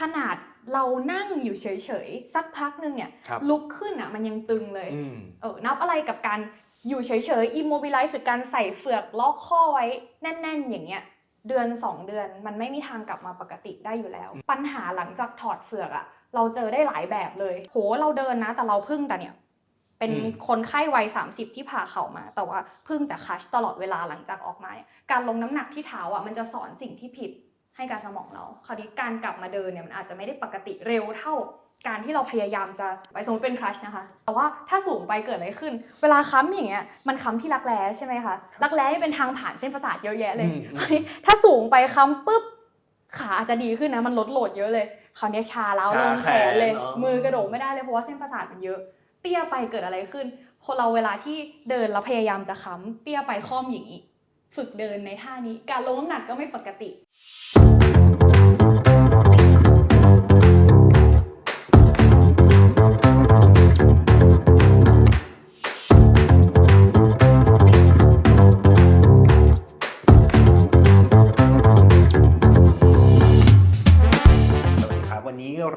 ขนาดเรานั่งอยู่เฉยๆ สักพักหนึ่งเนี่ยครับลุกขึ้นอะมันยังตึงเลยอืมเออนับอะไรกับการอยู่เฉยๆ immobilize หรือการใส่เฟือกล็อกข้อไว้แน่น ๆ อย่างเงี้ยเดือน 2 เดือนมันไม่มีทางกลับมาปกติได้อยู่แล้ว ปัญหาหลังจากถอดเฟือกอะเราเจอได้หลายแบบเลย โหเราเดินนะ แต่เราพึ่งแต่เนี่ย เป็นอืมคนไข้วัย 30 ที่ผ่าเข่ามา แต่ว่าพึ่งแต่คัชตลอดเวลาหลังจากออกมาเนี่ยการลงน้ำหนักที่เท้าอะมันจะสอนสิ่งที่ผิด ให้การสมองเรา คราวนี้การกลับมาเดินเนี่ยมันอาจจะไม่ได้ปกติเร็วเท่าการที่เราพยายามจะไปสมมติเป็นครัชนะคะ แต่ว่าถ้าสูงไปเกิดอะไรขึ้น เวลาค้ำอย่างเงี้ย มันค้ำที่รักแร้ใช่ไหมคะ รักแร้นี่เป็นทางผ่านเส้นประสาทเยอะแยะเลยอืมอืมคราวนี้ถ้าสูงไปค้ำปุ๊บ ขาอาจจะดีขึ้นนะ มันลดโหลดเยอะเลย คราวนี้ชาแล้วชาลงแขนเลยแขนเนอะมือกระโดดไม่ได้เลยเพราะว่าเส้นประสาทมันเยอะ เตี้ยไปเกิดอะไรขึ้น คนเราเวลาที่เดินแล้วพยายามจะค้ำเตี้ยไปข้อมอย่างนี้ ฝึกเดินในท่านี้ การลงน้ำหนักก็ไม่ปกติ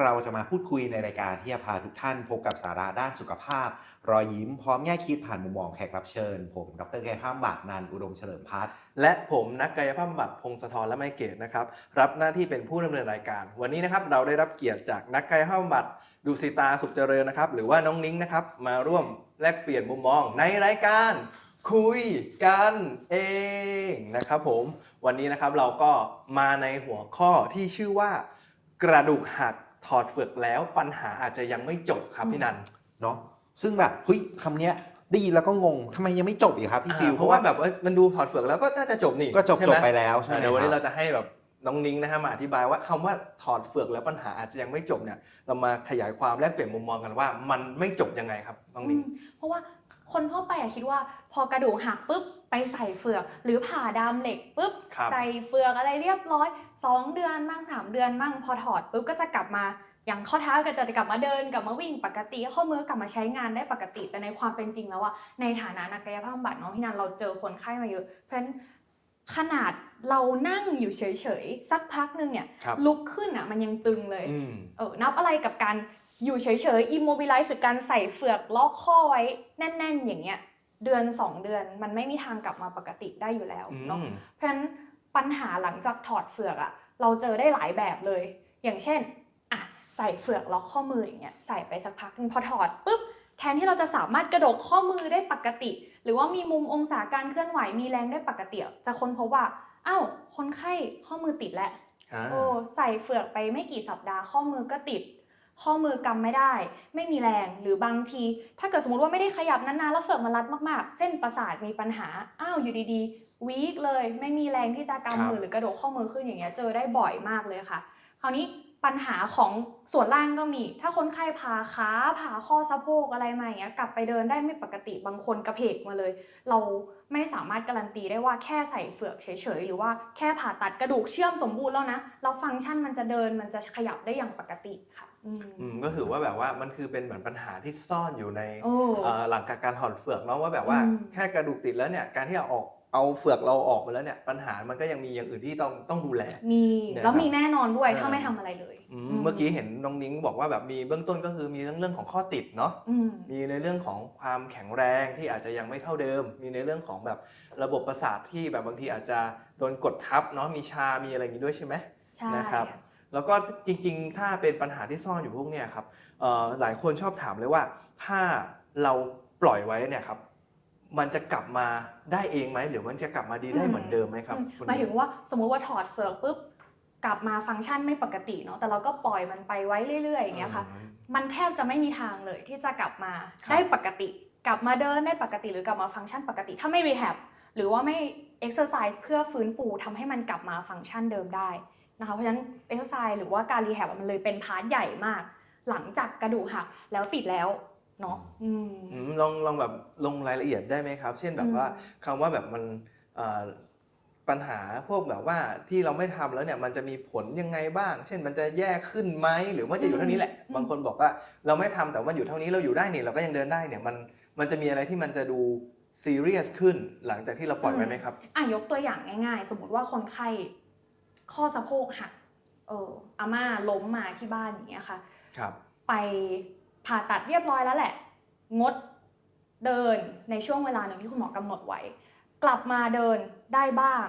เราจะมาพูดคุยในรายการที่จะพาทุกท่านพบกับสาระด้านสุขภาพ รอยยิ้มพร้อมแง่คิดผ่านมุมมองแขกรับเชิญ ผม ดรแกภาพบาทนันอุดมเฉลิมพัฒน์และผมนักกายภาพบำบัดพงศธรและไมเกตนะครับรับหน้าที่เป็นผู้ดำเนินรายการ วันนี้นะครับเราได้รับเกียรติจากนักกายภาพบำบัดดุสิตาสุขเจริญนะครับ หรือว่าน้องนิ้งนะครับมาร่วมแลกเปลี่ยนมุมมองในรายการ คุยกันเองนะครับผมวันนี้นะครับเราก็มาในหัวข้อที่ชื่อว่ากระดูกหัก ถอดเฟือกแล้วปัญหาอาจจะยังไม่จบครับพี่นันเนาะซึ่งแบบเฮ้ยคำเนี้ยได้ยินแล้วก็งงทำไมยังไม่จบอีกครับพี่ฟิวอ่าเพราะว่าแบบว่ามันดูถอดเฟือกแล้วก็น่าจะจบนี่ก็จบใช่จหบมไปแล้วใช่ไหมเดี๋ยววันคนี้รัเราบจะให้แบบน้องนิ้งนะฮะมาอธิบายว่าคำว่าถอดเฟือกแล้วปัญหาอาจจะยังไม่จบเนี่ยเรามาขยายความแลกเปลี่ยนมุมมองกันว่า มันไม่จบยังไงครับน้องนิ้งอืมเพราะว่า คนทั่วไปอะคิดว่าพอกระดูกหักปุ๊บไปใส่เฟือก หรือผ่าดามเหล็กปุ๊บครับ ใส่เฟือกอะไรเรียบร้อย 2 เดือนบ้าง3 เดือนบ้างพอถอดปุ๊บก็จะกลับมาอย่างข้อเท้าก็จะกลับมาเดินกลับมาวิ่งปกติข้อมือกลับมาใช้งานได้ปกติ แต่ในความเป็นจริงแล้วอะในฐานะนักกายภาพบำบัดเนาะพี่นันเราเจอคนไข้มาเยอะเพราะฉะนั้นขนาดเรานั่งอยู่เฉยๆสักพักหนึ่งเนี่ยครับ ลุกขึ้นอะมันยังตึงเลย อืม เออนับอะไรกับการ อยู่เฉยๆ immobilize หรือการใส่เฟือกล็อกข้อไว้แน่น ๆ อย่างเงี้ยเดือน 2 เดือนมันไม่มีทางกลับมาปกติได้อยู่แล้วเนาะอืมเพราะฉะนั้นปัญหาหลังจากถอดเฟือกอะเราเจอได้หลายแบบเลย อย่างเช่นอะใส่เฟือกล็อกข้อมืออย่างเงี้ยใส่ไปสักพักหนึงพอถอดปุ๊บแทนที่เราจะสามารถกระดกข้อมือได้ปกติ หรือว่ามีมุมองศาการเคลื่อนไหวมีแรงได้ปกติ จะค้นพบว่าอ้าวคนไข้ข้อมือติดแล้วอ่าโอ้ใส่เฟือกไปไม่กี่สัปดาห์ข้อมือก็ติด ข้อมือกำไม่ได้ ไม่มีแรงหรือบางที ถ้าเกิดสมมติว่าไม่ได้ขยับนานๆแล้วเฟือมมันรัดมากๆ เส้นประสาทมีปัญหาอ้าวอยู่ดีๆวีคเลย ไม่มีแรงที่จะกำมือหรือกระโดดข้อมือขึ้นอย่างเงี้ยเจอได้บ่อยมากเลยค่ะ คราวนี้ ปัญหาของส่วนล่างก็มี ถ้าคนไข้ผ่าขาผ่าข้อสะโพกอะไรมาอย่างเงี้ยกลับไปเดินได้ไม่ปกติบางคนกระเพกมาเลย เราไม่สามารถการันตีได้ว่าแค่ใส่เฟือกเฉยๆ หรือว่าแค่ผ่าตัดกระดูกเชื่อมสมบูรณ์แล้วนะ เราฟังก์ชันมันจะเดินมันจะขยับได้อย่างปกติค่ะอืมอืมก็ถือว่าแบบว่ามันคือเป็นเหมือนปัญหาที่ซ่อนอยู่ในโอ้เอ่อหลังจากการถอดเฟือกเนาะว่าแบบว่าอืมแค่กระดูกติดแล้วเนี่ยการที่เอาออก เอาเฟือกเราออกมาแล้วเนี่ยปัญหามันก็ยังมีอย่างอื่นที่ต้องต้องดูแล มีเนี่ยแล้วมีแน่นอนด้วยเออถ้าไม่ทำอะไรเลยอืมเมื่อกี้เห็นน้องนิ้งบอกว่าแบบมีเบื้องต้นก็คือมีทั้งเรื่องของข้อติดเนาะอืมมีในเรื่องของความแข็งแรงที่อาจจะยังไม่เท่าเดิม มีในเรื่องของแบบระบบประสาทที่แบบบางทีอาจจะโดนกดทับเนาะมีชา มีอะไรอย่างนี้ด้วยใช่ไหมใช่นะครับแล้วก็จริง ๆ ถ้าเป็นปัญหาที่ซ่อนอยู่พวกเนี้ยครับเอ่อหลายคนชอบถามเลยว่าถ้าเราปล่อยไว้เนี่ยครับ มันจะกลับมาได้เองไหมหรือมันจะกลับมาดีได้เหมือนเดิมไหมครับอืมคุณหมายถึงว่าสมมุติว่าถอดเฟือกปุ๊บกลับมาฟังก์ชันไม่ปกติเนาะแต่เราก็ปล่อยมันไปไว้เรื่อยๆอย่างเงี้ยค่ะอืมมันแทบจะไม่มีทางเลยที่จะกลับมาครับได้ปกติ กลับมาเดินได้ปกติหรือกลับมาฟังก์ชันปกติ ถ้าไม่รีแฮบหรือว่าไม่เอ็กซ์เซอร์ไซส์เพื่อฟื้นฟูทำให้มันกลับมาฟังก์ชันเดิมได้นะคะเพราะฉะนั้นเอ็กซ์เซอร์ไซส์หรือว่าการรีแฮบมันเลยเป็นพาร์ทใหญ่มาก หลังจากกระดูกหักแล้วติดแล้ว เนาะอืมอืมลองลองแบบลงรายละเอียดได้ไหมครับ เช่นแบบว่าอืมคำว่าแบบมันเอ่อปัญหาพวกแบบว่าที่เราไม่ทำแล้วเนี่ยมันจะมีผลยังไงบ้าง เช่นมันจะแย่ขึ้นไหมหรือว่าจะอยู่เท่านี้แหละ บางคนบอกว่าเราไม่ทำแต่ว่าอยู่เท่านี้เราอยู่ได้นี่เราก็ยังเดินได้เนี่ยมันมันจะมีอะไรที่มันจะดูซีเรียสขึ้นหลังจากที่เราปล่อยไว้ไหมครับ อะยกตัวอย่างง่ายๆ สมมติว่าคนไข้ข้อสะโพกหักเอออาม่าล้มมาที่บ้านอย่างเงี้ยค่ะ ครับ ไป ผ่าตัดเรียบร้อยแล้วแหละ งดเดินในช่วงเวลาหนึ่งที่คุณหมอกำหนดไว้ กลับมาเดินได้บ้าง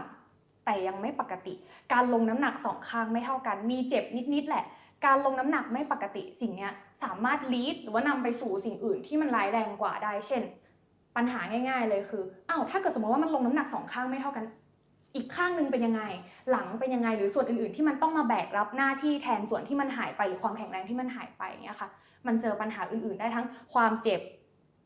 แต่ยังไม่ปกติ การลงน้ำหนักสองข้างไม่เท่ากัน มีเจ็บนิดๆแหละ การลงน้ำหนักไม่ปกติสิ่งนี้สามารถลีดหรือว่านำไปสู่สิ่งอื่นที่มันร้ายแรงกว่าได้ เช่น ปัญหาง่าย ๆ เลยคืออ้าวถ้าเกิดสมมติว่ามันลงน้ำหนักสองข้างไม่เท่ากันอีกข้างหนึงเป็นยังไง หลังเป็นยังไง หรือส่วนอื่นๆ ที่มันต้องมาแบกรับหน้าที่แทนส่วนที่มันหายไป หรือความแข็งแรงที่มันหายไปเนี้ยค่ะ มันเจอปัญหาอื่นๆ ได้ทั้งความเจ็บ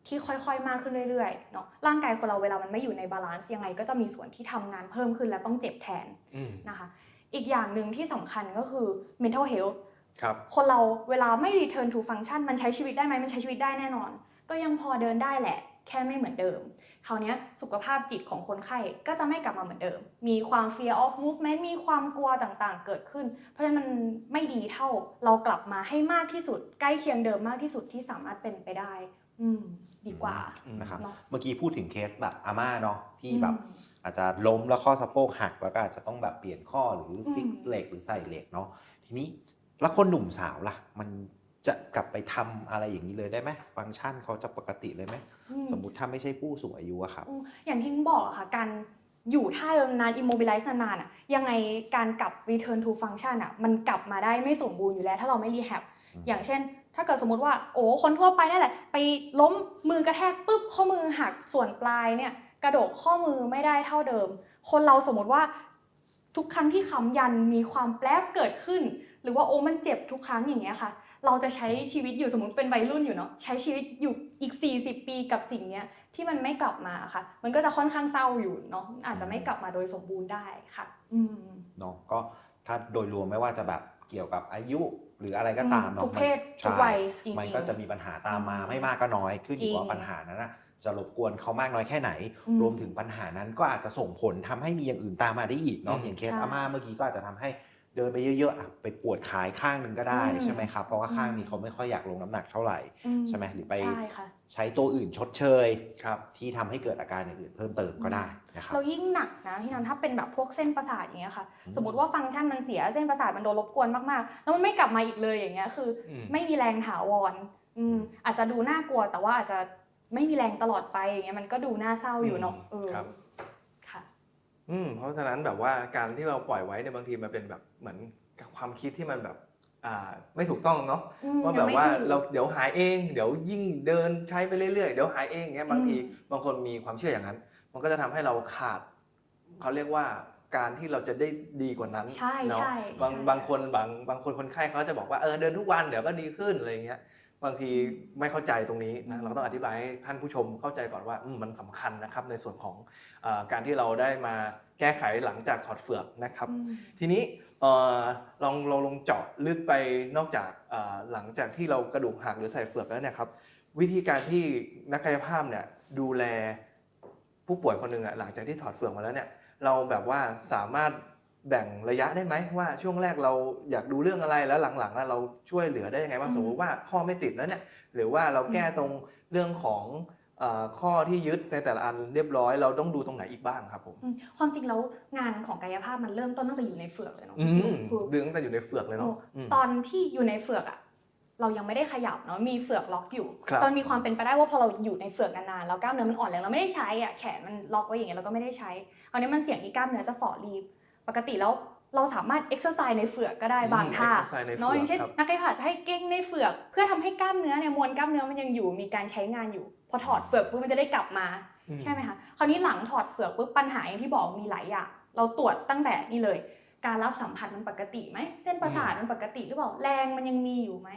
ที่ค่อยๆ มากขึ้นเรื่อยๆเนาะร่างกายคนเราเวลามันไม่อยู่ในบาลานซ์ยังไง ก็จะมีส่วนที่ทำงานเพิ่มขึ้นและต้องเจ็บแทนอืมนะคะ อีกอย่างหนึ่งที่สำคัญก็คือ mental health ครับคนเราเวลาไม่ return to function มันใช้ชีวิตได้ไหมมันใช้ชีวิตได้แน่นอน ก็ยังพอเดินได้แหละ แค่ไม่เหมือนเดิม คราวเนี้ยสุขภาพจิตของคนไข้ก็จะไม่กลับมาเหมือนเดิม มีความ fear of movement มีความกลัวต่างๆ เกิดขึ้น เพราะฉะนั้นมันไม่ดีเท่าเรากลับมาให้มากที่สุด ใกล้เคียงเดิมมากที่สุดที่สามารถเป็นไปได้ อืมดีกว่าอืมนะครับเนาะเมื่อกี้พูดถึงเคสแบบอาม่าเนาะที่อืมแบบอาจจะล้มแล้วข้อสะโพกหักแล้วก็อาจจะต้องแบบเปลี่ยนข้อหรืออมฟิกเหล็กหรือใส่เหล็กเนาะทีนี้แล้วคนหนุ่มสาวล่ะ มัน จะกลับไปทำอะไรอย่างนี้เลยได้ไหมฟังก์ชันเขาจะปกติเลยไหมอืมสมมุติถ้าไม่ใช่ผู้สูงอายุอะครับอืมอย่างที่บอกอะค่ะการอยู่ท่าเดิมนาน immobilize นานๆอะยังไงการกลับ return to function อะมันกลับมาได้ไม่สมบูรณ์อยู่แล้ว ถ้าเราไม่ rehab อืมอย่างเช่น ถ้าเกิดสมมติว่าโอ้คนทั่วไปนั่นแหละ ไปล้มมือกระแทกปุ๊บข้อมือหักส่วนปลายเนี่ยกระดกข้อมือไม่ได้เท่าเดิม คนเราสมมติว่าทุกครั้งที่ค้ำยันมีความแปลบเกิดขึ้น หรือว่าโอ้มันเจ็บทุกครั้งอย่างเงี้ยค่ะ เราจะใช้ชีวิตอยู่สมมติเป็นวัยรุ่นอยู่เนาะใช้ชีวิตอยู่อีก 40 ปีกับสิ่งเนี้ยที่มันไม่กลับมาค่ะ มันก็จะค่อนข้างเศร้าอยู่เนาะอาจจะไม่กลับมาโดยสมบูรณ์ได้ค่ะอืมเนาะก็ถ้าโดยรวมไม่ว่าจะแบบเกี่ยวกับอายุหรืออะไรก็ตามอืมเนาะทุกเพศมันทุกใช่วัยจริงๆมันก็จะมีปัญหาตามมาอืมไม่มากก็น้อยขึ้นอยู่จริงว่าปัญหานั้นนะจะรบกวนเขามากน้อยแค่ไหนอืมรวมถึงปัญหานั้นก็อาจจะส่งผลทำให้มีอย่างอื่นตามมาได้อีกเนาะอืมอย่างเคสใช่อาม่าเมื่อกี้ก็อาจจะทำให้ เดินไปเยอะๆอะไปปวดขายข้างหนึ่งก็ได้อืมใช่ไหมครับ เพราะว่าข้างอืมนี้เขาไม่ค่อยอยากลงน้ำหนักเท่าไหร่อืใช่ไหมหรือไปใช่ค่ะใช้ตัวอื่นชดเชยครับที่ทำให้เกิดอาการอย่างอื่นเพิ่มเติมก็ได้นะครับเรายิ่งหนักนะพี่นันถ้าเป็นแบบพวกเส้นประสาทอย่างเงี้ยค่ะอืมสมมติว่าฟังก์ชันมันเสียเส้นประสาทมันโดนรบกวนมากๆ แล้วมันไม่กลับมาอีกเลยอย่างเงี้ยคืออมไม่มีแรงถาวรอืมอาจจะดูน่ากลัวแต่ว่าอาจจะไม่มีแรงตลอดไปอย่างเงี้ยมันก็ดูน่าเศร้าอยู่เนาะเออครับค่ะอืมเพราะฉะนั้นแบบว่าการที่เราปล่อยไว้เนี่ยบางทีมันเป็นแบบ เหมือนกับความคิดที่มันแบบอ่าไม่ถูกต้องเนาะอืมว่าแบบยังไม่ว่าถูกเราเดี๋ยวหายเอง เดี๋ยวยิ่งเดินใช้ไปเรื่อยๆเดี๋ยวหายเองอย่างเงี้ยบางทีอืมบางคนมีความเชื่ออย่างนั้น มันก็จะทำให้เราขาดเขาเรียกว่าการที่เราจะได้ดีกว่านั้นใช่เนาะใช่บางใช่บางคนบางบางคนคนไข้เขาจะบอกว่าเออเดินทุกวันเดี๋ยวก็ดีขึ้นอะไรเงี้ยบางทีไม่เข้าใจตรงนี้นะเราต้องอธิบายให้ท่านผู้ชมเข้าใจก่อนว่าอืมมันสำคัญนะครับในส่วนของเออการที่เราได้มาแก้ไขหลังจากถอดเฟือกนะครับอืมทีนี้เอ่อ ลองเราลงเจาะลึกไปนอกจากหลังจากที่เรากระดูกหักหรือใส่เฟือกแล้วเนี่ยครับวิธีการที่นักกายภาพเนี่ยดูแลผู้ป่วยคนหนึ่งอะหลังจากที่ถอดเฟือกมาแล้วเนี่ยเราแบบว่าสามารถแบ่งระยะได้ไหมว่าช่วงแรกเราอยากดูเรื่องอะไรแล้วหลังๆเราช่วยเหลือได้ยังไงบ้างสมมติว่าข้อไม่ติดแล้วเนี่ยหรือว่าเราแก้ตรงเรื่องของ ข้อที่ยึดในแต่ละอันเรียบร้อยเราต้องดูตรงไหนอีกบ้างครับผมอืมความจริงแล้วงานของกายภาพมันเริ่มต้นตั้งแต่อยู่ในเฟือกเลยเนาะอืมคือดึงตั้งแต่อยู่ในเฟือกเลยเนาะมตอนที่อยู่ในเฟือกอะเรายังไม่ได้ขยับเนาะมีเฟือกล็อกอยู่ครับตอนมีความเป็นไปได้ว่าพอเราอยู่ในเฟือกนานๆแล้วกล้ามเนื้อมันอ่อนแรงเราไม่ได้ใช้อะแขนมันล็อกไว้อย่างเงี้ยเราก็ไม่ได้ใช้คราวนี้มันเสี่ยงที่กล้ามเนื้อจะฝ่อรีบ ปกติแล้ว เราสามารถเอ็กซ์ไซส์ในเฟือกก็ได้อืมบางท่า exercise ในเฟือกเนาะอย่างเช่นครับนักกายภาพจะให้เก้งในเฟือก เพื่อทำให้กล้ามเนื้อเนี่ยมวลกล้ามเนื้อมันยังอยู่มีการใช้งานอยู่ พอถอดเฟือกปุ๊บมันจะได้กลับมาอืมใช่ไหมคะคราวนี้หลังถอดเฟือกปุ๊บปัญหาอย่างที่บอกมีหลายอย่างเราตรวจตั้งแต่นี่เลย การรับสัมผัสมันปกติไหมเส้นประสาทมันปกติหรือเปล่าแรงมันยังมีอยู่ไหม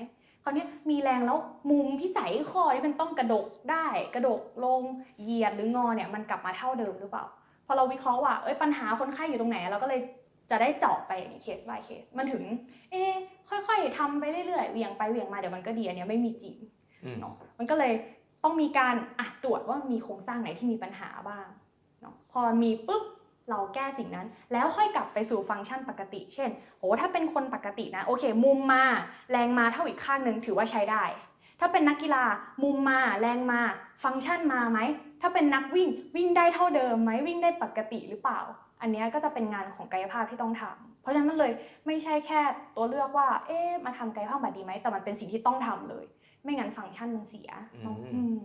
คราวนี้มีแรงแล้วมุมพิสัยข้อที่มันต้องกระดกได้ กระดกลงเหยียดหรืองอเนี่ยมันกลับมาเท่าเดิมหรือเปล่าพอเราวิเคราะห์ว่าเอ้ยปัญหาคนไข้อยู่ตรงไหนเราก็เลย จะได้เจาะไปอย่างนี้เคส by เคส มันถึง เอ๊ะค่อยๆทำไปเรื่อยๆเหวี่ยงไปเหวี่ยงมาเดี๋ยวมันก็ดีอันเนี้ยไม่มีจริงอืมเนาะมันก็เลยต้องมีการอะตรวจว่ามีโครงสร้างไหนที่มีปัญหาบ้างเนาะพอมีปุ๊บเราแก้สิ่งนั้น แล้วค่อยกลับไปสู่ฟังก์ชันปกติ เช่นโอ้ถ้าเป็นคนปกตินะโอเค มุมมาแรงมาเท่าอีกข้างหนึ่งถือว่าใช้ได้ ถ้าเป็นนักกีฬามุมมาแรงมา ฟังก์ชันมาไหมถ้าเป็นนักวิ่งวิ่งได้เท่าเดิมไหมวิ่งได้ปกติหรือเปล่า อันเนี้ยก็จะเป็นงานของกายภาพที่ต้องทเพราะฉะนั้นมันเลยไม่ใช่แค่ตัวเลือกว่า เอ๊ะมาทำกายภาพบำบัดดีไหมแต่มันเป็นสิ่งที่ต้องทำเลย ไม่งั้นฟังก์ชันมันเสียเนอะอืมอืม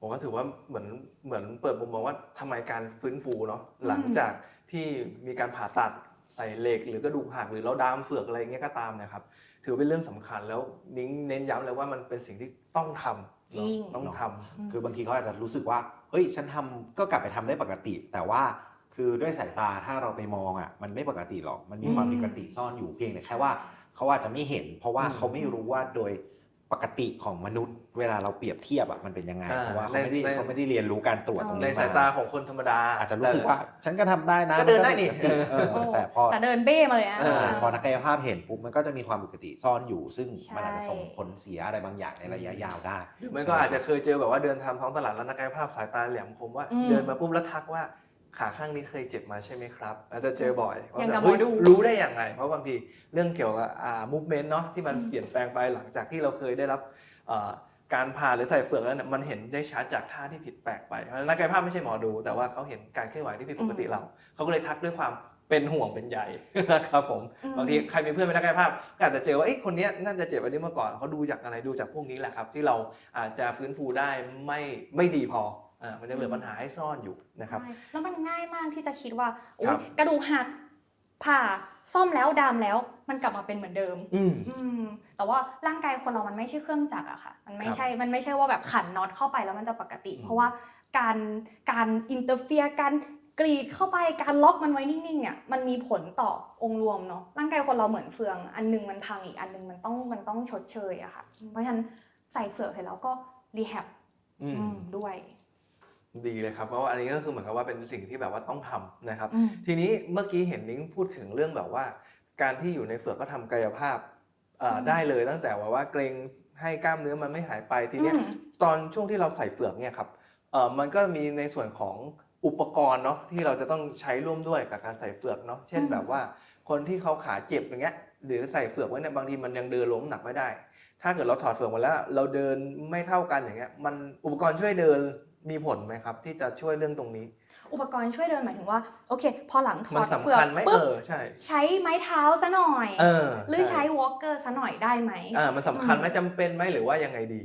ผมก็ถือว่าเหมือนเหมือนเปิดมุมมองว่าทำไมการฟื้นฟูเนาะอืมหลังจากที่มีการผ่าตัดใส่เหล็กหรือกระดูกหักหรือเราดามเฟือกอะไรเงี้ยก็ตามเนะครับ ถือเป็นเรื่องสำคัญแล้วนิ้งเน้นย้ำเลยว่ามันเป็นสิ่งที่ต้องทำจริงเนอะต้องทำคือบางทีเขาอาจจะรู้สึกว่าเฮ้ยฉันทำก็กลับไปทำได้ปกติ แต่ว่า คือด้วยสายตาถ้าเราไปมองอะมันไม่ปกติหรอกมันมีความอืมผิดปกติซ่อนอยู่เพียงแต่แค่ว่าเขาอาจจะไม่เห็น เพราะว่าอืมเขาไม่รู้ว่าโดยปกติของมนุษย์ เวลาเราเปรียบเทียบอะมันเป็นยังไงอ่าเพราะว่าเขาไม่ได้ใน เขาไม่ได้เรียนรู้การตรวจตรงในนี้สายมาตาของคนธรรมดา อาจจะรู้สึกว่า ฉันก็ทำได้นะก็เดินได้นี่ มัก็ปกติเออโอ้แต่พอ แต่เดินเบ้มาเลยอะเออ พอนักกายภาพเห็นปุ๊บมันก็จะมีความปกติซ่อนอยู่ ซึ่งใช่ มันอาจจะส่งผลเสียอะไรบางอย่างในระยะยาวได้หรือไม่ก็อาจจะเคยเจอแบบว่าเดินทำท้องตลาดแล้วนักกายภาพสายตาแหลมคมว่า อืม เดินมาปุ๊บแล้วทักว่า ขาข้างนี้เคยเจ็บมาใช่ไหมครับอาจจะเจอบ่อยว่าอย่างกับแบบเฮ้หมอดูรู้ได้อย่างไรเพราะบางทีเรื่องเกี่ยวกับอ่า movement เนาะที่มันอืมเปลี่ยนแปลงไปหลังจากที่เราเคยได้รับเอ่อการผ่าหรือถ่ายเฟือกแล้วเนี่ยมันเห็นได้ชัดจากท่าที่ผิดแปลกไปเพราะฉะนั้นนักกายภาพไม่ใช่หมอดู แต่ว่าเขาเห็นการเคลื่อนไหวที่ผิดปกติเราเขาก็เลยทักด้วยความเป็นห่วงเป็นใย นะครับผม อืม บางทีใครมีเพื่อนเป็นนักกายภาพก็อาจจะเจอว่าเอ้ยคนเนี้ยน่าจะเจ็บอันนี้มาก่อนเขาดูจากอะไรดูจากพวกนี้แหละครับ ที่เราอาจจะฟื้นฟูได้ไม่ไม่ดีพออ่า มันจะเหลือปัญหาให้ซ่อนอยู่นะครับใช่แล้วมันง่ายมากที่จะคิดว่าโอ๊ครัยบกระดูกหักผ่าซ่อมแล้วดามแล้วมันกลับมาเป็นเหมือนเดิม อืมอืมแต่ว่าร่างกายคนเรามันไม่ใช่เครื่องจักรอะค่ะ มันไม่ครับใช่ มันไม่ใช่ว่าแบบขันน็อตเข้าไปแล้วมันจะปกติอืมเพราะว่าการการอินเตอร์เฟียการกรีดเข้าไปการล็อกมันไว้นิ่งๆเนี่ยมันมีผลต่อองค์รวมเนาะร่างกายคนเราเหมือนเฟือง อันหนึงมันพังอีกอันหนึงมันต้องมันต้องชดเชยอะค่ะ เพราะฉะนั้นใส่เฟือกเสร็จแล้วก็รีแฮบอืมด้วย ดีเลยครับเพราะว่าอันนี้ก็คือเหมือนกับว่าเป็นสิ่งที่แบบว่าต้องทำนะครับอืมทีนี้เมื่อกี้เห็นนิ้งพูดถึงเรื่องแบบว่า การที่อยู่ในเฟือกก็ทำกายภาพเอ่ออมได้เลยตั้งแต่ว่าว่าเกรงให้กล้ามเนื้อมันไม่หายไปทีเนี้ยอืมตอนช่วงที่เราใส่เฟือกเนี่ยครับเอ่อมันก็มีในส่วนของอุปกรณ์เนาะที่เราจะต้องใช้ร่วมด้วยกับการใส่เฟือกเนาะเช่นอืมแบบว่าคนที่เขาขาเจ็บอย่างเงี้ยหรือใส่เฟือกไว้เนี่ยบางทีมันยังเดินล้มหนักไม่ได้ ถ้าเกิดเราถอดเฟือกมาแล้ว เราเดินไม่เท่ากันอย่างเงี้ยมันอุปกรณ์ช่วยเดิน มีผลไหมครับ ที่จะช่วยเรื่องตรงนี้ อุปกรณ์ช่วยเดินหมายถึงว่าโอเค พอหลังถมัอนดสำเฟือกคัญไหมปุ๊บเออใช่ใช้ไม้เท้าซะหน่อย เออหรือใช้วอล์กเกอร์ซะหน่อยได้ไหมอ่ามันสำคัญไหมจำเป็นไหมหรือว่ายังไงดี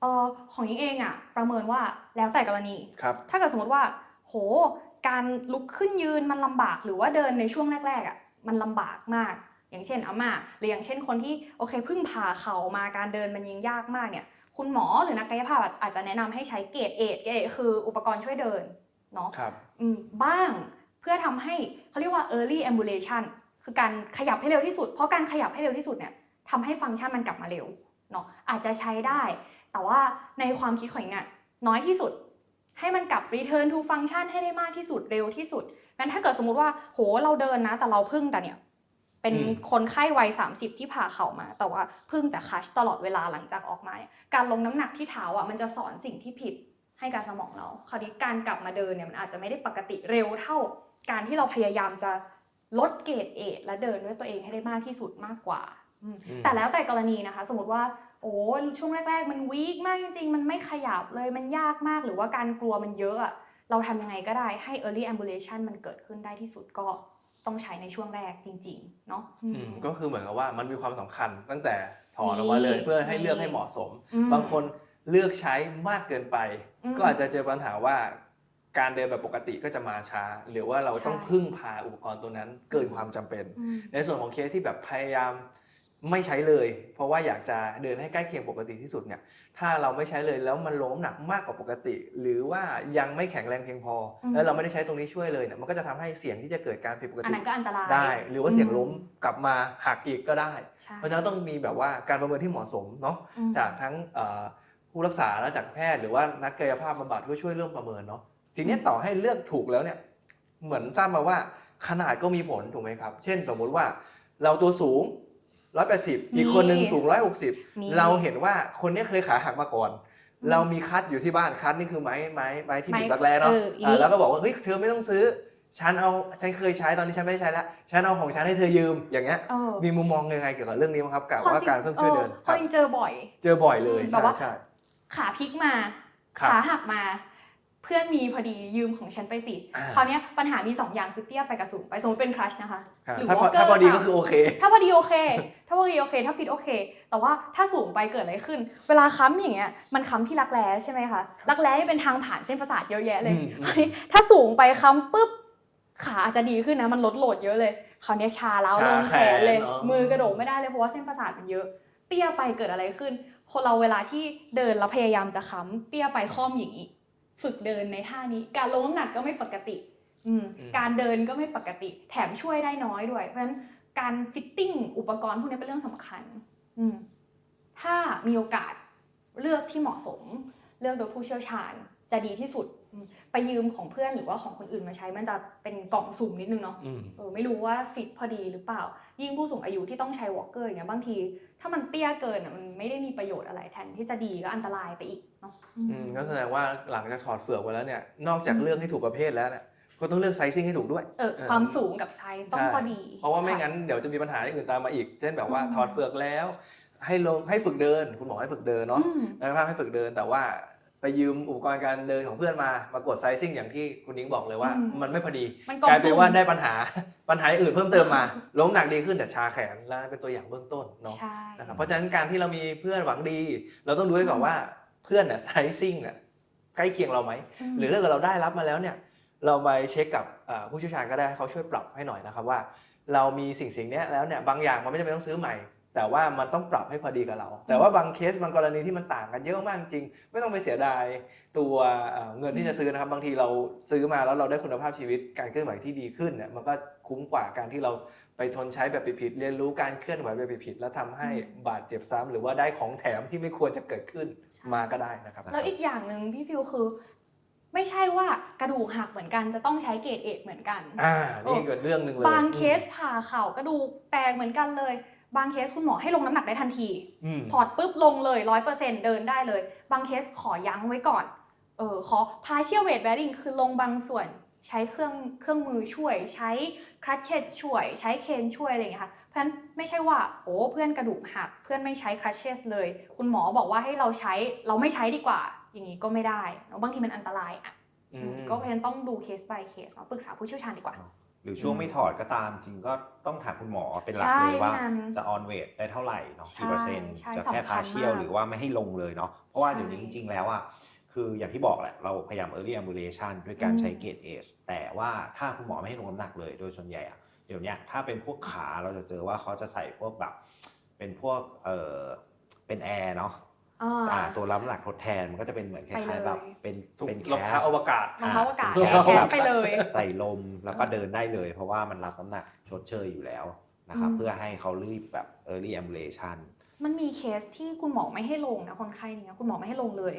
เออของยิงเองอะประเมินว่าแล้วแต่กรณี ครับ ถ้าเกิดสมมติว่า โห การลุกขึ้นยืนมันลำบากหรือว่าเดินในช่วงแรกๆอะมันลำบากมาก อย่างเช่นอาม่าหรืออย่างเช่นคนที่โอเคเพิ่งผ่าเข่ามาการเดินมันยังยากมากเนี่ยคุณหมอหรือนักกายภาพอาจจะแนะนำให้ใช้เกรดเอทเกรด A คืออุปกรณ์ช่วยเดินเนาะครับอืมบ้างเพื่อทำให้เขาเรียกว่า early ambulation คือการขยับให้เร็วที่สุด เพราะการขยับให้เร็วที่สุดเนี่ยทำให้ฟังก์ชันมันกลับมาเร็วเนาะอาจจะใช้ได้ แต่ว่าในความคิดของอิงเนี่ยน้อยที่สุด ให้มันกลับ return to function ให้ได้มากที่สุดเร็วที่สุดงั้นถ้าเกิดสมมุติว่าโหเราเดินนะ แต่เราพึ่งแต่เนี่ย เป็นอืมคนไข้วัย 30 ที่ผ่าเข่ามา แต่ว่าพึ่งแต่คัชตลอดเวลาหลังจากออกมาเนี่ยการลงน้ำหนักที่เท้าอะมันจะสอนสิ่งที่ผิดให้กับสมองเรา คราวนี้การกลับมาเดินเนี่ยมันอาจจะไม่ได้ปกติเร็วเท่า การที่เราพยายามจะลดเกรดเอทและเดินด้วยตัวเองให้ได้มากที่สุดมากกว่าอืมอืมแต่แล้วแต่กรณีนะคะ สมมติว่าโอ้ช่วงแรก ๆ มันวีคมากจริง ๆ มันไม่ขยับเลยมันยากมากหรือว่าการกลัวมันเยอะอะเราทำยังไงก็ได้ให้ early ambulation มันเกิดขึ้นได้ที่สุดก็ ต้องใช้ในช่วงแรกจริงๆเนาะอืมอืมก็คือเหมือนกับว่ามันมีความสำคัญตั้งแต่ถอนออกมาเลยมีเพื่อให้เลือกให้เหมาะสมอืมบางคนเลือกใช้มากเกินไปอืมก็อาจจะเจอปัญหาว่าการเดินแบบปกติก็จะมาช้า หรือว่าเราต้องใช่พึ่งพาอุปกรณ์ตัวนั้นเกินความจำเป็นอืมในส่วนของเคสที่แบบพยายาม ไม่ใช้เลย เพราะว่าอยากจะเดินให้ใกล้เคียงปกติที่สุดเนี่ยถ้าเราไม่ใช้เลยแล้วมันลงน้ำหนักมากกว่าปกติ หรือว่ายังไม่แข็งแรงเพียงพออมแล้วเราไม่ได้ใช้ตรงนี้ช่วยเลยเนี่ยมันก็จะทำให้เสี่ยงที่จะเกิดการผิดปกอันตินั้นก็อันตรายได้ หรือว่าเสี่ยงล้มอืกลับมาหักอีกก็ได้ใช่เพราะฉะนั้นต้องมีแบบว่าการประเมินที่เหมาะสมเนาะอืมจากทั้งเอ่อผู้รักษาและจากแพทย์หรือว่านักกายภาพบำบัดก็ช่วยเรื่องประเมินเนาะทีนี้ต่อให้เลือกถูกแล้วเนี่ยเหมือนทราบมาว่าขนาดก็มีผลถูกไหมครับ เช่น สมมุติว่าเราตัวสูง 180อีกคนหนึ่งสูงมี160เราเห็นว่าคนนี้เคยขาหักมาก่อนอืมเรามีคัดอยู่ที่บ้านคัดนี่คือไม้ไม้ไม้ที่ไม้บิดรักแร้เนาะเอออีนี่อ่าแล้วก็บอกว่าเฮ้ยเธอไม่ต้องซื้อ ฉันเอาฉันเคยใช้ตอนนี้ฉันไม่ได้ใช้แล้วฉันเอาของฉันให้เธอยืมอย่างเงี้ยเออมีมุมมองยังไงเกี่ยวกับเรื่องนี้บ้างครับกับควมว่าจงการเพิ่มช่วยเดินออคความรับจริงเจอบ่อย เจอบ่อยเลยอืมแบใช่บว่า ใช่ ขาพลิกมา ครับ ขาหักมา เพื่อนมีพอดียืมของฉันไปสิอ่า คราวเนี้ยปัญหามีสองอย่างคือเตี้ยไปกับสูงไปสมมติเป็นครัชนะคะครับหรือถ้าพอ walker ถ้าพอดีหรืก็เปล่าคือโอเค ถ้าพอดีโอเค ถ้าพอดีโอเค ถ้าฟิตโอเค แต่ว่าถ้าสูงไปเกิดอะไรขึ้น เวลาค้ำอย่างเงี้ย มันค้ำที่รักแร้ใช่ไหมคะ รักแร้นี่เป็นทางผ่านเส้นประสาทเยอะแยะเลยอืมอืม คราวนี้ถ้าสูงไปค้ำปุ๊บ ขาอาจจะดีขึ้นนะ มันลดโหลดเยอะเลย คราวนี้ชาแล้วชาลงแขนเลย แขนเนอะ มือกระโดดไม่ได้เลยเพราะว่าเส้นประสาทมันเยอะ เตี้ยไปเกิดอะไรขึ้น คนเราเวลาที่เดินแล้วพยายามจะค้ำเตี้ยไปข้อมอย่างนี้ ฝึกเดินในท่านี้ การลงน้ำหนักก็ไม่ปกติอืมอืมการเดินก็ไม่ปกติ แถมช่วยได้น้อยด้วย เพราะฉะนั้นการฟิตติ้งอุปกรณ์พวกนี้เป็นเรื่องสำคัญอืมถ้ามีโอกาสเลือกที่เหมาะสม เลือกโดยผู้เชี่ยวชาญจะดีที่สุดอืม ไปยืมของเพื่อนหรือว่าของคนอื่นมาใช้มันจะเป็นกล่องสุ่มนิดนึงเนาะอืมเออไม่รู้ว่าฟิตพอดีหรือเปล่า ยิ่งผู้สูงอายุที่ต้องใช้วอล์กเกอร์อย่างเงี้ยบางที ถ้ามันเตี้ยเกินอะมันไม่ได้มีประโยชน์อะไรแทนที่จะดีก็อันตรายไปอีกเนาะอืมอืมก็แสดงว่าหลังจากถอดเฟือกไปแล้วเนี่ยนอกจากอืมเลือกให้ถูกประเภทแล้วเนี่ยก็ต้องเลือกไซซิ่งให้ถูกด้วยเออความสูงกับไซส์ต้องใช่พอดี เพราะว่าไม่ค่งั้นเดี๋ยวจะมีปัญหาอย่างอื่นตามมาอีก เช่นแบบว่าอืมถอดเฟือกแล้ว ให้ลงให้ฝึกเดิน คุณหมอให้ฝึกเดินเนาะอืมนะครับให้ฝึกเดินแต่ว่า ไปยืมอุปกรณ์การเดินของเพื่อนมามากดไซซิ่งอย่างที่คุณนิ้งบอกเลยว่า อืมมันไม่พอดีมันกล่อกลางยเป็นสุ่มว่าได้ปัญหา ปัญหาอื่นเพิ่มเติมมาล้มหนักดีขึ้นแต่ชาแขนแล้วเป็นตัวอย่างเบื้องต้นเนาะใช่ นะครับเพราะฉะนั้นการที่เรามีเพื่อนหวังดี เราต้องดูให้ก่อนว่าเพื่อนเนี่ยไซซิ่งเนี่ยใกล้เคียงเราไหมมหรือถ้าเกิดเราได้รับมาแล้วเนี่ยเราไปเช็คกับเอ่อผู้เชี่ยวชาญก็ได้ให้เขาช่วยปรับให้หน่อยนะครับว่า เรามีสิ่งสิ่งเนี้ยแล้วเนี่ยบางอย่างมันไม่จำเป็นต้องซื้อใหม่ แต่ว่ามันต้องปรับให้พอดีกับเรา แต่ว่าบางเคสบางกรณีที่มันต่างกันเยอะมากจริง ไม่ต้องไปเสียดายตัวเอ่อเงินที่จะซื้อนะครับ บางทีเราซื้อมาแล้วเราได้คุณภาพชีวิตการเคลื่อนไหวที่ดีขึ้นเนี่ยมันก็คุ้มกว่าการที่เราไปทนใช้แบบผิดๆเรียนรู้การเคลื่อนไหวแบบผิดๆแล้วทำให้บาดเจ็บซ้ำหรือว่าได้ของแถมที่ไม่ควรจะเกิดขึ้นมาก็ได้นะครับ แล้วอีกอย่างหนึ่งพี่ฟิวคือไม่ใช่ว่ากระดูกหักเหมือนกันจะต้องใช้เกรดเอกเหมือนกัน อ่า นี่ก็เรื่องหนึ่งเลย บางเคสผ่าเข่ากระดูกแตกเหมือนกันเลย บางเคสคุณหมอให้ลงน้ำหนักได้ทันทีอืมถอดปุ๊บลงเลยร้อยเปอร์เซ็นเดินได้เลย บางเคสขอยั้งไว้ก่อน เออขอ partial weight bearing คือลงบางส่วนใช้เครื่องเครื่องมือช่วย ใช้ครัชเชตช่วย ใช้เคนช่วยอะไรอย่างเงี้ยค่ะ เพราะฉะนั้นไม่ใช่ว่าโอ้เพื่อนกระดูกหักเพื่อนไม่ใช้ครัชเชตเลย คุณหมอบอกว่าให้เราใช้เราไม่ใช้ดีกว่า อย่างนี้ก็ไม่ได้เนอะบางทีมันอันตรายอะอืมก็เพราะฉะนั้นต้องดูเคส by เคสเนาะปรึกษาผู้เชี่ยวชาญดีกว่า หรือช่วงอืมไม่ถอดก็ตามจริงก็ต้องถามคุณหมอเป็นหลักใช่เลยว่าไม่งั้นจะออนเวทได้เท่าไหร่เนาะใช่กี่เปอร์เซ็นต์ใช่จะแค่สำคัพาญเชียลมากหรือว่าไม่ให้ลงเลยเนาะเพราะว่าใช่เดี๋ยวนี้จริง ๆ แล้วอะคืออย่างที่บอกแหละ เราพยายาม early ambulation ด้วยการอืมใช้เกรดเอชแต่ว่าถ้าคุณหมอไม่ให้ลงน้ำหนักเลยโดยส่วนใหญ่อะเดี๋ยวเนี้ยถ้าเป็นพวกขาเราจะเจอว่าเขาจะใส่พวกแบบ เป็นพวกเออเป็นแอร์เนาะ อ่าอ่าตัวรับน้ำหนักทดแทนมันก็จะเป็นเหมือนคไปเลล้ายยๆแบบเป็นถูกเป็นแครองเท้าสอวกาศรองเท้าอากาศอ่าแคสไปเลยใส่ลมแล้วก็เดินได้เลย เพราะว่ามันรับน้ำหนักชดเชยอยู่แล้วนะครับอืมเพื่อให้เขารีบแบบ early ambulation มันมีเคสที่คุณหมอไม่ให้ลงนะคนไข้เนี่ยคุณหมอไม่ให้ลงเลย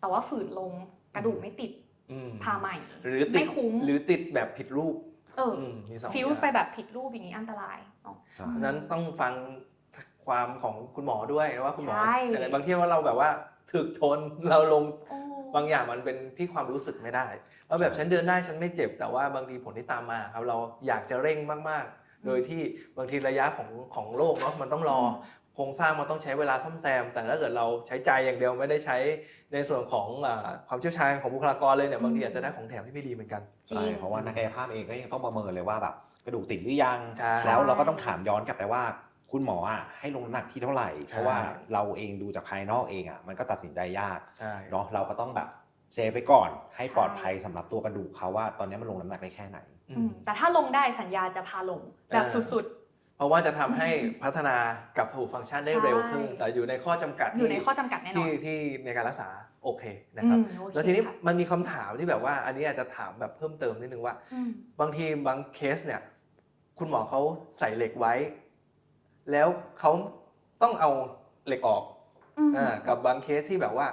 แต่ว่าฝืนลงกระดูกไม่ติดอืมพาใหม่หรือติไม่ดคุ้มหรือติดแบบผิดรูปเอออมมีสองฟิวส์อย่างไปแบบผิดรูปอย่างนี้อันตรายเนาะใช่เพราะฉะนั้นต้องฟัง ความของคุณหมอด้วยว่าคุณหมอใช่ อะไรบางทีว่าเราแบบว่าถึกทนเราลงโอ้บางอย่างมันเป็นที่ความรู้สึกไม่ได้ว่าแบบฉันเดินได้ฉันไม่เจ็บ แต่ว่าบางทีผลที่ตามมาครับเราอยากจะเร่งมากๆ โดยที่บางทีระยะของของโลกเนาะมันต้องรออโครงสร้างมันต้องใช้เวลาซ่อมแซม แต่ถ้าเกิดเราใช้ใจอย่างเดียวไม่ได้ใช้ในส่วนของอาความเชี่ยวชาญของบุคลากรเลยเนี่ยบางทีอาจจะได้ของแถมที่ไม่ดีเหมือนกัน จริใช่ง เพราะว่านักกายภาพเองก็ยังต้องประเมินเลยว่าแบบกระดูกติดหรือยัง ใช่ แล้วเราก็ต้องถามย้อนกลับไปว่า คุณหมออะให้ลงน้ำหนักที่เท่าไหร่ใช่เพราะว่าเราเองดูจากภายนอกเองอะมันก็ตัดสินใจยากใช่เนาะเราก็ต้องแบบเซฟไว้ก่อน ให้ใช่ปลอดภัยสำหรับตัวกระดูกเขาว่า ตอนนี้มันลงน้ำหนักได้แค่ไหนอือืมมแต่ถ้าลงได้สัญญาจะพาลงแบบอ่าสุดเพราะว่าจะทำให้พัฒนากลับถูกฟังก์ชันได้เร็วขึ้นใช่แต่อยู่ในข้อจำกัดๆอยู่ในที่ข้อจำกัดแน่นอที่นที่ในการรักษาโอเคนะครับอืมโอเคแล้วทีนี้ค่ะมันมีคำถามที่แบบว่า อันนี้อาจจะถามแบบเพิ่มเติมนิดนึงว่าอืมบางทีบางเคสเนี่ย คุณหมอเขาใส่เหล็กไว้ แล้วเขาต้องเอาเหล็กออกอืมอ่ากับบางเคสที่แบบว่า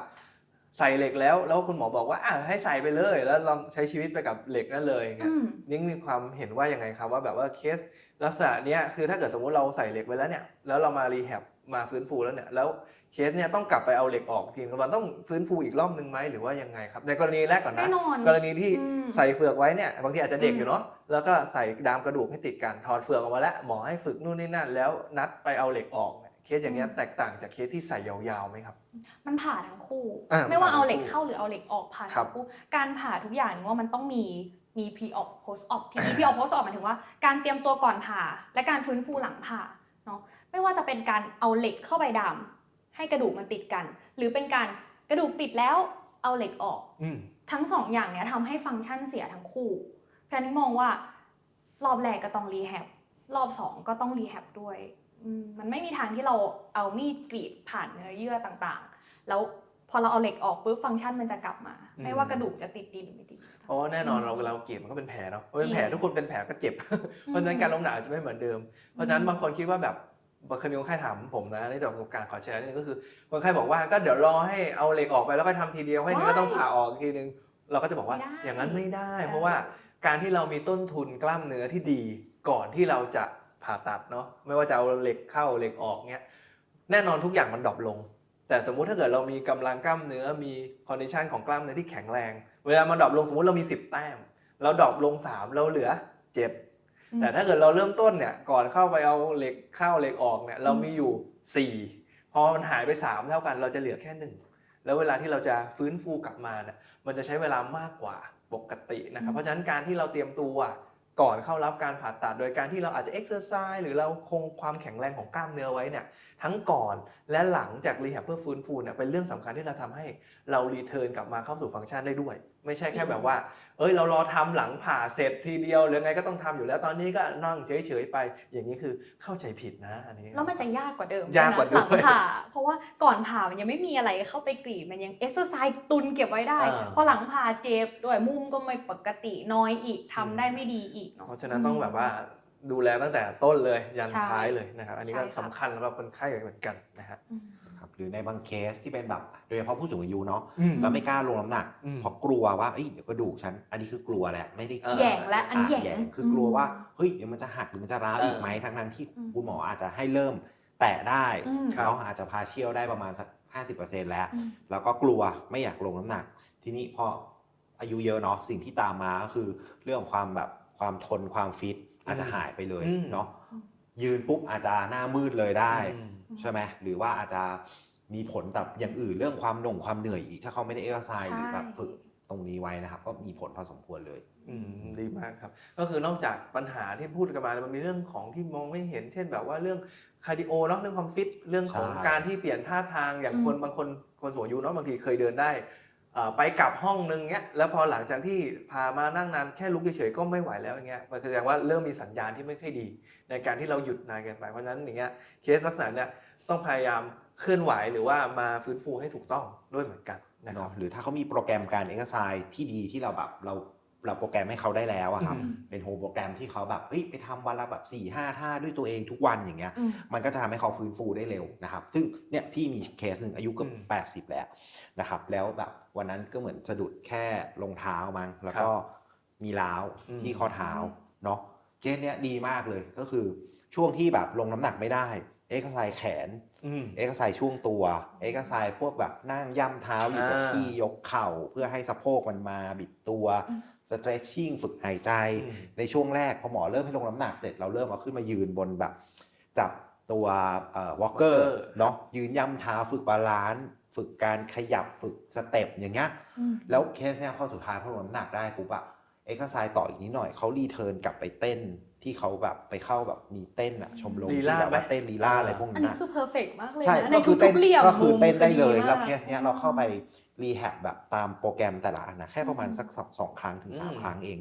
ใส่เหล็กแล้ว แล้วคุณหมอบอกว่าอะให้ใส่ไปเลย แล้วลองใช้ชีวิตไปกับเหล็กนั่นเลยอย่างเงี้อืยมนิ้งมีความเห็นว่ายังไงครับว่าแบบว่าเคสลักษณะเนี้ยคือถ้าเกิดสมมุติเราใส่เหล็กไว้แล้วเนี่ย แล้วเรามารีแฮบมาฟื้นฟูแล้วเนี่ยแล้ว เคสเนี่ยต้องกลับไปเอาเหล็กออกทีนึงเราต้องฟื้นฟูอีกรอบนึงไหมหรือว่ายังไงครับ ในกรณีแรกก่อนแน่นะนอนกรณีที่อืมใส่เฟือกไว้เนี่ยบางทีอาจจะเด็กอืมอยู่เนาะแล้วก็ใส่ดามกระดูกให้ติดกันถอดเฟือกออกมาแล้วหมอให้ฝึกนู่นนี่นั่นแล้วนัดไปเอาเหล็กออกเนี่ยเคเคสอย่างเงี้ยอืม แตกต่างจากเคสที่ใส่ยาวๆไหมครับ มันผ่าทั้งคู่ อ่าไม่ว่าผ่าทั้งเอาเหล็กคู่เข้าหรือเอาเหล็กออกผ่าครัทั้บงคู่ การผ่าทุกอย่างนี่ว่ามันต้องมีมี pre op post op ทีนี้ pre op post op หมายถึงว่าการเตรียมตัวก่อนผ่า และการฟื้นฟูหลังผ่าเนาะไม่ว่าจะเป็นการเอาเหล็กเข้าไปดาม ให้กระดูกมันติดกัน หรือเป็นการกระดูกติดแล้วเอาเหล็กออกอืมทั้งสองอย่างเนี้ยทำให้ฟังก์ชันเสียทั้งคู่แพนนี่มองว่ารอบแรกก็ต้องรีแฮบรอบสองก็ต้องรีแฮบด้วยอืมมันไม่มีทางที่เราเอามีดกรีดผ่านเนื้อเยื่อต่างๆ แล้วพอเราเอาเหล็กออกปุ๊บฟังก์ชันมันจะกลับมาอืมไม่ว่ากระดูกจะติดดีหรือไม่ติดเพราะว่าแน่นอนอืมเราเรากรีดมันก็เป็นแผลเนาะเพราะเป็นแผลจริงทุกคนเป็นแผลก็เจ็บ เพราะฉะนั้นการล้มหนักอาจจะไม่เหมือนเดิม เพราะฉะนั้นบางคนคิดว่าแบบ เคยมีคนไข้ถามผมนะในจากประสบการณ์ขอแชร์นิดนึงก็คือคนไข้บอกว่าก็เดี๋ยวรอให้เอาเหล็กออกไปแล้วก็ทำทีเดียวให้งั้นก็ต้องผ่าออกอีกทีนึง เราก็จะบอกว่าไม่ได้อย่างนั้นไม่ได้เออเพราะว่าการที่เรามีต้นทุนกล้ามเนื้อที่ดีก่อนที่เราจะผ่าตัดเนาะไม่ว่าจะเอาเหล็กเข้าเหล็กออกเนี้ยแน่นอนทุกอย่างมันดรอปลง แต่สมมุติถ้าเกิดเรามีกำลังกล้ามเนื้อมีคอนดิชันของกล้ามเนื้อที่แข็งแรง เวลามันดรอปลงสมมติเรามี 10 แต้ม เราดรอปลง 3 เราเหลือ7อืม แต่ถ้าเกิดเราเริ่มต้นเนี่ยก่อนเข้าไปเอาเหล็กเข้าเหล็กออกเนี่ยเราอืมมีอยู่ 4 พอมันหายไป 3 เท่ากันเราจะเหลือแค่1แล้วเวลาที่เราจะฟื้นฟูกลับมาเนี่ยมันจะใช้เวลามากกว่าปกตินะครับเพราะฉะนั้นการที่เราเตรียมตัวก่อนเข้ารับการผ่าตัดโดยการที่เราอาจจะเอ็กซ์ไซส์หรือเราคงความแข็งแรงของกล้ามเนื้อไว้เนี่ยทั้งก่อนและหลังจากรีแฮบเพื่อฟื้นฟูเนี่ยเป็นเรื่องสำคัญที่เราทำให้เรารีเทิร์นกลับมาเข้าสู่ฟังก์ชันได้ด้วย ไม่ใช่แค่แบบว่า เอ้ยเรารอทำหลังผ่าเสร็จทีเดียวหรือไงก็ต้องทำอยู่แล้วตอนนี้ก็นั่งเฉยๆไป อย่างนี้คือเข้าใจผิดนะอันนี้แล้วมันจะยากกว่าเดิมยากกว่านะหลังด้วยผ่า เพราะว่าก่อนผ่ามันยังไม่มีอะไรเข้าไปกรีดมันยังเอ็กซ์ไซส์ตุนเก็บไว้ได้อ่าพอหลังผ่าเจ็บด้วยมุมก็ไม่ปกติน้อยอีกทำอืมได้ไม่ดีอีกเนาะเพราะฉะนั้นต้องแบบว่าดูแลตั้งแต่ต้นเลยยันใช่ท้ายเลยนะครับอันนี้ก็ใช่ค่ะสำคัญสำหรับคนไข้เหมือนกันนะฮะอืมครับ หรือในบางเคสที่เป็นแบบโดยเฉพาะผู้สูงอายุเนาะอืมแล้วไม่กล้าลงน้ำหนักอืมเพราะกลัวว่าเอ้ยเดี๋ยวกระดูกฉันอันนี้คือกลัวแหละไม่ได้เออแหย่งและอันนี้ะแหย่งคือกลัวว่าเฮ้ยเดี๋ยวมันจะหักหรือมันจะร้าวเอออีอีกไหมทั้งนั้นที่อืมคุณหมออาจจะให้เริ่มแตะได้อืมครับเนาะอาจจะพาเชี่ยวได้ประมาณสัก50%แล้วอืมแล้วก็กลัวไม่อยากลงน้ำหนัก ทีนี้พออายุเยอะเนาะสิ่งที่ตามมาก็คือเรื่องของความแบบความทนความฟิตอาจจะหายไปเลยอืมเนาะยืนปุ๊บอาจจะหน้ามืดเลยได้อืมใช่ไหมหรือว่าอาจจะ มีผลกับอย่างอื่นเรื่องความหน่งความเหนื่อยอีก ถ้าเขาไม่ได้เอ็กซ์ไซส์หรือแบบฝึกตรงนี้ไว้นะครับก็มีผลพอสมควรเลยอืมดีมากครับ ก็คือนอกจากปัญหาที่พูดกันมามันมีเรื่องของที่มองไม่เห็น เช่นแบบว่าเรื่องคาร์ดิโอเนาะเรื่องความฟิตเรื่องของใช่การที่เปลี่ยนท่าทางอย่างอืมคนบางคนคนสูงอายุเนาะบางทีเคยเดินได้เอ่อไปกลับห้องนึงเงี้ยแล้วพอหลังจากที่พามานั่งนานแค่ลุกเฉยๆก็ไม่ไหวแล้วอย่างเงี้ยมันแสดงว่าเริ่มมีสัญญาณที่ไม่ค่อยดี ในการที่เราหยุดนานเกินไปเพราะฉะนั้นอย่างเงี้ยเคสลักษณะเนี้ยต้องพยายาม เคลื่อนไหวหรือว่ามาฟื้นฟูให้ถูกต้องด้วยเหมือนกันนะครัเนาะบหรือถ้าเขามีโปรแกรมการเอ็กซ์ไซส์ที่ดีที่เราแบบเราเราโปรแกรมให้เขาได้แล้วอะครับอืมเป็นโฮมโปรแกรมที่เขาแบบเฮ้ยไปทำวันละแบบ4ี่ห้าท่าด้วยตัวเองทุกวันอย่างเงี้ยอืมมันก็จะทำให้เขาฟื้นฟูได้เร็วนะครับ ซึ่งเนี่ยพี่มีเคสหนึ่งอายุเกืออืมบ80แล้วนะครับ แล้วแบบวันนั้นก็เหมือนสะดุดแค่รองเท้ามั้ง แล้วก็มีร้าวอืมที่ข้อเท้าเนาะเคสเนี้ยดีมากเลยก็คือช่วงที่แบบลงน้ำหนักไม่ได้ เอ็กซ์ไซส์แขนอืม เอ็กซ์ไซส์ช่วงตัว เอ็กซ์ไซส์พวกแบบนั่งย่ำเท้าอยู่กับอ่าที่ยกเข่าเพื่อให้สะโพกมันมาบิดตัวอืม stretching ฝึกหายใจอืมในช่วงแรกพอหมอเริ่มให้ลงน้ำหนักเสร็จเราเริ่มเอาขึ้นมายืนบนแบบ จับตัวเอ่อ walker walker เนาะยืนย่ำเท้าฝึกบาลานซ์ฝึกการขยับฝึกสเต็ปอย่างเงี้ยอืมแล้วเคสเนี้ยพอสุดท้ายพอลงน้ำหนักได้ปุ๊บอะ เอ็กซ์ไซส์ต่ออีกนิดหน่อยเขารีเทิร์นกลับไปเต้นที่เขาแบบไปเข้าแบบมีเต้นอะชมรมลีที่ลาแบบว่าไหมเต้นลีลาอะไรพวกอันนั้นนี้อะคือเพอร์เฟกมากเลยใช่นะในก็คืทุอเต้นกๆเหลี่ยมก็คือเต้นได้เลยมุมแล้วดีมากเคสเนี้ยเราเข้าไปรีแฮบแบบตามโปรแกรมแต่ละอันนะแค่ประมาณอืมสักสองสองครั้งถึงสามอืมครั้งเอง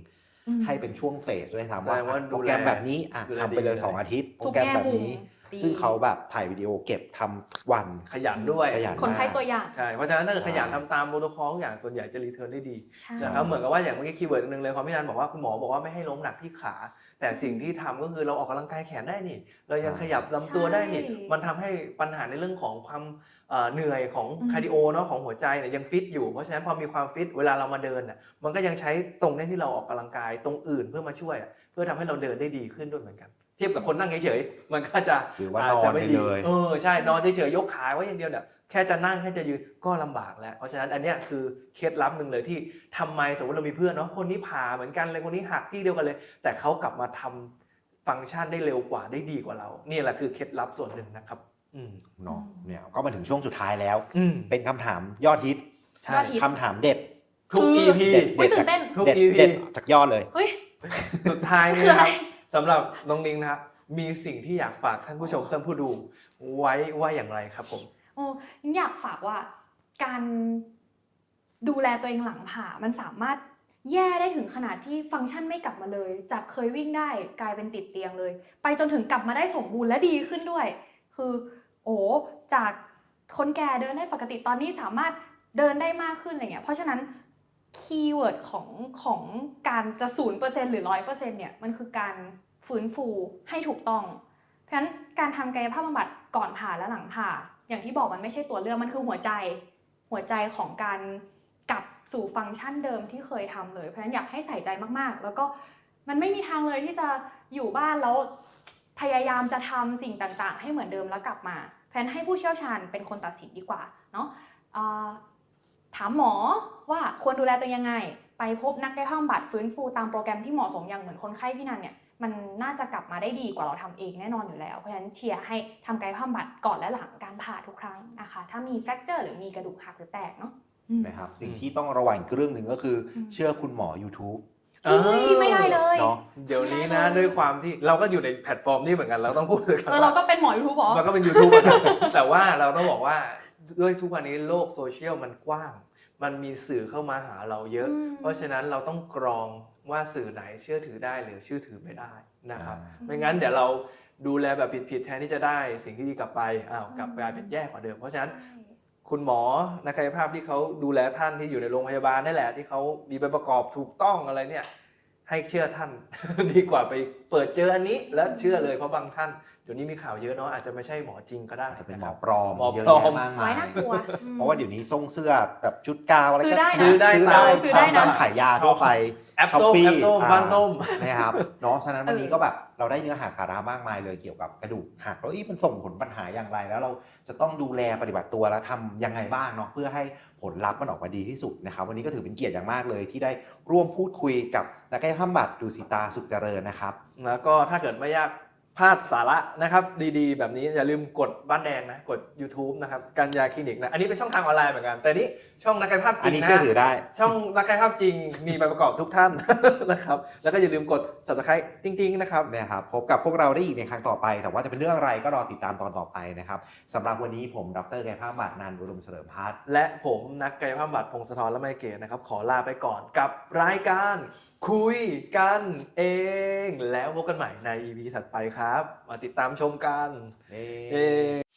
อืมให้เป็นช่วงเฟสด้วยทำแสว่าดงว่าอะโปรแกรมดูแลแบบนี้อะดูแลทำไปเลยดีเลย2อาทิตย์ โปรทุกแกรมแง่แบบมุมนี้ดี ซึ่งเขาแบบถ่ายวิดีโอเก็บทำทุกวันขยันด้วยขยันคนไข้ตัวอย่างใช่เพราะฉะนั้นถ้าเกิดใช่ขยันทำตามโปรโตคอลทุกอย่างส่วนใหญ่จะรีเทิร์นได้ดีใช่นะครับเหมือนกับว่าอย่างเมื่อกี้คีย์เวิร์ดหนึ่งเลยความพี่นันบอกว่าคุณหมอบอกว่าไม่ให้ล้มหนักที่ขา แต่สิ่งที่ทำก็คือเราออกกำลังกายแขนได้นี่เรายังขยับลำตัวได้นี่มันทำให้ปัญหาในเรื่องของความเอ่อเหนื่อยของอืมคาร์ดิโอเนาะของหัวใจเนี่ยยังฟิตอยู่เพราะฉะนั้นพอมีความฟิตเวลาเรามาเดินน่ะมันก็ยังใช้ตรงเนี้ที่เราออกกำลังกายตรงอื่นเพื่อมาช่วยอะเพื่อทำให้เราเดินได้ดีขึ้นด้วยเหมือนกัน เทียบกับคนนั่งเฉยๆมันก็จะหรือว่าจจะนอนไปม่ดีเลยเออใช่นอนเฉยๆยกขาไว้อย่างเดียวเนี่ยแค่จะนั่งแค่จะยืนก็ลำบากแล้ว เพราะฉะนั้นอันเนี้ยคือเคล็ดลับหนึ่งเลยที่ทำไมสมมติเรามีเพื่อนเนาะคนนี้ผ่าเหมือนกันเลยคนนี้หักที่เดียวกันเลย แต่เขากลับมาทำฟังก์ชันได้เร็วกว่าได้ดีกว่าเรานี่แหละคือเคล็ดลับส่วนหนึ่งนะครับอืมเนาะอืมเนี่ยก็มาถึงช่วงสุดท้ายแล้วอืมเป็นคำถามยอดฮิตใช่ยอดฮิตคำถามเด็ดทุกคือ EP เด็ดอุ๊ยเด็ดตื่จากนเต้นทุกเด็ด EP เด็ดจากยอดเลยเฮ้ยสุดท้ายนี้คือนะอะไรครับ สำหรับน้องนิ้งนะครับมีสิ่งที่อยากฝากท่านผู้ชมท่านผู้ดูไว้ว่าอย่างไรครับผม โอ้ยังอยากฝากว่าการดูแลตัวเองหลังผ่ามันสามารถแย่ได้ถึงขนาดที่ฟังก์ชันไม่กลับมาเลย จากเคยวิ่งได้กลายเป็นติดเตียงเลย ไปจนถึงกลับมาได้สมบูรณ์และดีขึ้นด้วย คือ โอ้จากคนแก่เดินได้ปกติตอนนี้สามารถเดินได้มากขึ้นอะไรเงี้ยเพราะฉะนั้น คีย์เวิร์ดของของการจะศูนย์เปอร์เซ็นหรือร้อยเปอร์เซ็นเนี่ยมันคือการฟื้นฟูให้ถูกต้อง เพราะฉะนั้นการทำกายภาพบำบัดก่อนผ่าและหลังผ่า อย่างที่บอกมันไม่ใช่ตัวเลือกมันคือหัวใจหัวใจของการกลับสู่ฟังก์ชันเดิมที่เคยทำเลยเพราะฉะนั้นอยากให้ใส่ใจมากๆ แล้วก็มันไม่มีทางเลยที่จะอยู่บ้านแล้วพยายามจะทำสิ่งต่างๆ ให้เหมือนเดิมแล้วกลับมาเพราะฉะนั้นให้ผู้เชี่ยวชาญเป็นคนตัดสินดีกว่าเนาะอ่า ถามหมอว่าควรดูแลตัวเองยังไง ไปพบนักกายภาพบำบัดฟื้นฟูตามโปรแกรมที่เหมาะสมอย่างเหมือนคนไข้พี่นันเนี่ยมันน่าจะกลับมาได้ดีกว่าเราทำเองแน่นอนอยู่แล้ว เพราะฉะนั้นเชียร์ให้ทำกายภาพบำบัดก่อนและหลังการผ่าทุกครั้งนะคะ ถ้ามีแฟกเจอร์หรือมีกระดูกหักหรือแตกเนาะอืมนะครับสิ่งอืมที่ต้องระวังอีกเรื่องหนึ่งก็คืออมเชื่อคุณหมอ YouTube เฮ้ยไม่ได้เลยเนาะเดี๋ยวนี้นะด้วยความที่เราก็อยู่ในแพลตฟอร์มนี้เหมือนกันเราต้องพูดเลยกันเออว่าเราก็เป็นหมอยูทูบหรอมันก็เป็น YouTube อะครับแต่ว่าเราต้องบอกว่า ด้วยทุกวันนี้โลกโซเชียลมันกว้าง มันมีสื่อเข้ามาหาเราเยอะอืมเพราะฉะนั้นเราต้องกรองว่าสื่อไหนเชื่อถือได้หรือเชื่อถือไม่ได้นะครับอ่าไม่งั้นเดี๋ยวเราดูแลแบบผิดๆแทนที่จะได้สิ่งที่ดีกลับไปอ้าวกลับไปกลายเป็นแย่กว่าเดิม เพราะฉะนั้นคุณหมอนักกายภาพที่เขาดูแลท่านที่อยู่ในโรงพยาบาลนี่แหละที่เขามีใบประกอบถูกต้องอะไรเนี่ยให้เชื่อท่านดีกว่าไปเปิดเจออันนี้แล้วเชื่อเลยเพราะบางท่านเดี๋ยวนี้มีข่าวเยอะเนาะอาจจะไม่ใช่หมอจริงก็ได้อาจจะเป็นหมคอรับปลอมหมอเยอะปลอมแยะมากมาไว้ยน่ากลัวอืม เพราะว่าเดี๋ยวนี้ส่งเสื้อแบบชุดกาวอะไรซื้ก็อได้นะซื้อได้ซื้อตามได้ซื้อได้นะ ตามขายยาทั่วไป แอปส้ม Shopee แอปส้มอ่า บ้านส้ม นะครับเนาะฉะนั้นวันนี้เออก็แบบเราได้เนื้อหาสาระมากมายเลยเกี่ยวกับกระดูกหักแล้วอีมันส่งผลปัญหาอย่างไร แล้วเราจะต้องดูแลปฏิบัติตัวแล้วทำยังไงบ้างเนาะเพื่อให้ผลลัพธ์มันออกมาดีที่สุดนะครับวันนี้ก็ถือเป็นเกียรติอย่างมากเลยที่ได้ร่วมพูดคุยกับนักกายภาพบำบัดดูสิตาสุขเจริญนะครับแล้วก็ถ้าเกิดไม่อยากพลาดสาระนะครับ ดีๆ แบบนี้อย่าลืมกดบ้านแดงนะ กด YouTube นะครับกันยาคลินิกนะ อันนี้เป็นช่องทางออนไลน์เหมือนกัน แต่นี้ช่องนักกายภาพจอัรินงนี้นะเชื่อถือได้ ช่องนักกายภาพจริงมีใบประกอบทุกท่านนะครับ แล้วก็อย่าลืมกด subscribe จริงๆนะครับนะครับพบกับพวกเราได้อีกในครั้งต่อไป แต่ว่าจะเป็นเรื่องอะไรก็รอติดตามตอนต่อไปนะครับสำหรับวันนี้ผมดรกายภาพบำบัดนันท์อุดมเฉลิมพัฒน์และผมนักกายภาพบำบัดพงศธรและไมเกตนะครับขอลาไปก่อนกับรายการ คุยกันเอง แล้วพบกันใหม่ใน EP ถัดไปครับ มาติดตามชมกันเย้เย้